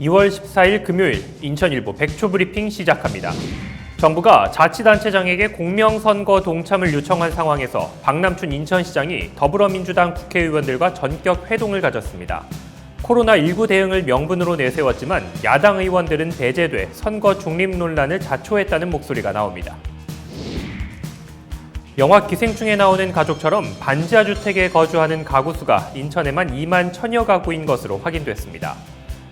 2월 14일 금요일 인천일보 백초 브리핑 시작합니다. 정부가 자치단체장에게 공명선거 동참을 요청한 상황에서 박남춘 인천시장이 더불어민주당 국회의원들과 전격 회동을 가졌습니다. 코로나19 대응을 명분으로 내세웠지만 야당 의원들은 배제돼 선거 중립 논란을 자초했다는 목소리가 나옵니다. 영화 기생충에 나오는 가족처럼 반지하 주택에 거주하는 가구 수가 인천에만 2만 천여 가구인 것으로 확인됐습니다.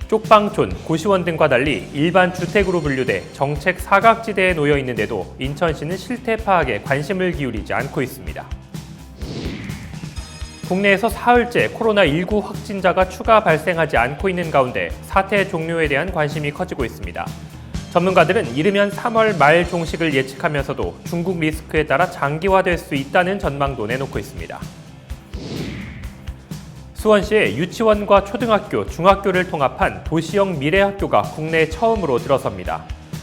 쪽방촌, 고시원 등과 달리 일반 주택으로 분류돼 정책 사각지대에 놓여 있는데도 인천시는 실태 파악에 관심을 기울이지 않고 있습니다. 국내에서 사흘째 코로나19 확진자가 추가 발생하지 않고 있는 가운데 사태 종료에 대한 관심이 커지고 있습니다. 전문가들은 이르면 3월 말 종식을 예측하면서도 중국 리스크에 따라 장기화될 수 있다는 전망도 내놓고 있습니다. 수원시에 유치원과 초등학교, 중학교를 통합한 도시형 미래학교가 국내 처음으로 들어섭니다.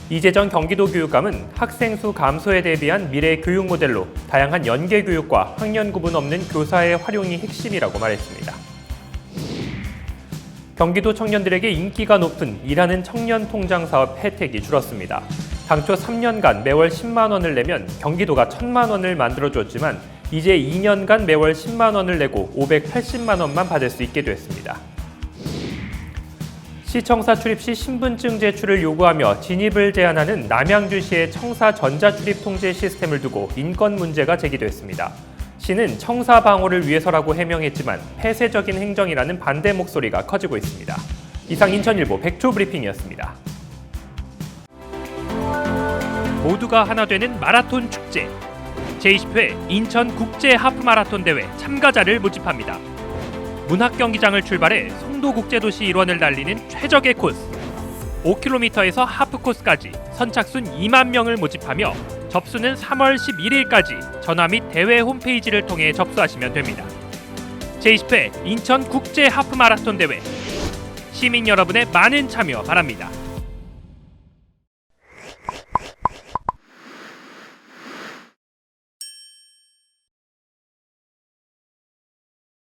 이재정 경기도 교육감은 학생 수 감소에 대비한 미래 교육 모델로 다양한 연계 교육과 학년 구분 없는 교사의 활용이 핵심이라고 말했습니다. 경기도 청년들에게 인기가 높은 일하는 청년 통장 사업 혜택이 줄었습니다. 당초 3년간 매월 10만 원을 내면 경기도가 1천만 원을 만들어줬지만 이제 2년간 매월 10만 원을 내고 580만 원만 받을 수 있게 됐습니다. 시청사 출입 시 신분증 제출을 요구하며 진입을 제한하는 남양주시의 청사 전자출입 통제 시스템을 두고 인권 문제가 제기됐습니다. 시는 청사 방어를 위해서라고 해명했지만 폐쇄적인 행정이라는 반대 목소리가 커지고 있습니다. 이상 인천일보 백초 브리핑이었습니다. 모두가 하나 되는 마라톤 축제 제20회 인천 국제 하프 마라톤 대회 참가자를 모집합니다. 문학 경기장을 출발해 송도 국제도시 일원을 달리는 최적의 코스 5km에서 하프 코스까지 선착순 2만 명을 모집하며 접수는 3월 11일까지 전화 및 대회 홈페이지를 통해 접수하시면 됩니다. 제20회 인천 국제 하프 마라톤 대회 시민 여러분의 많은 참여 바랍니다.